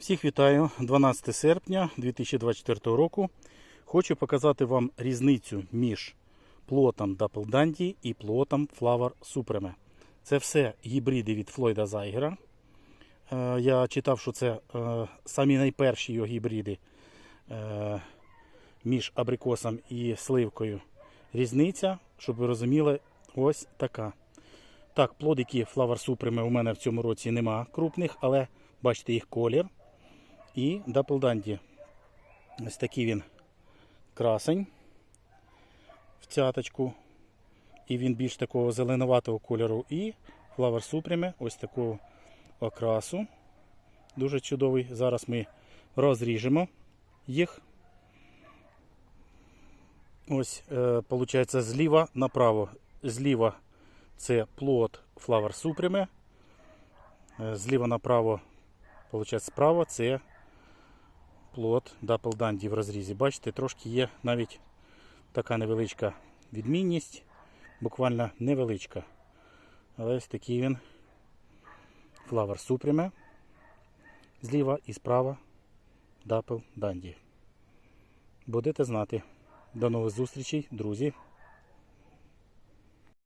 Всіх вітаю 12 серпня 2024 року. Хочу показати вам різницю між плотом Dapple Dandy і плотом Flower Supreme. Це все гібриди від Флойда Зайгера. Е, Я читав, що це е, самі найперші його гібриди е, між абрикосом і сливкою. Різниця, щоб ви розуміли, ось така. Так, плодики Flower Supreme у мене в цьому році нема крупних, але бачите їх колір. І Dandy. Ось такий він красень в цяточку. І він більш такого зеленуватого кольору. І Flower Supreme ось такого окрасу. Дуже чудовий. Зараз ми розріжемо їх. Ось, е, виходить, зліва направо. Зліва це плод Flower Supreme. Е, Зліва направо, виходить, справа це плод Дапл Данді в розрізі. Бачите, трошки є навіть така невеличка відмінність, буквально невеличка. Але ось такий він Флавер супряме Зліва і справа Дапл Данді. Будете знати. До нових зустрічей, друзі.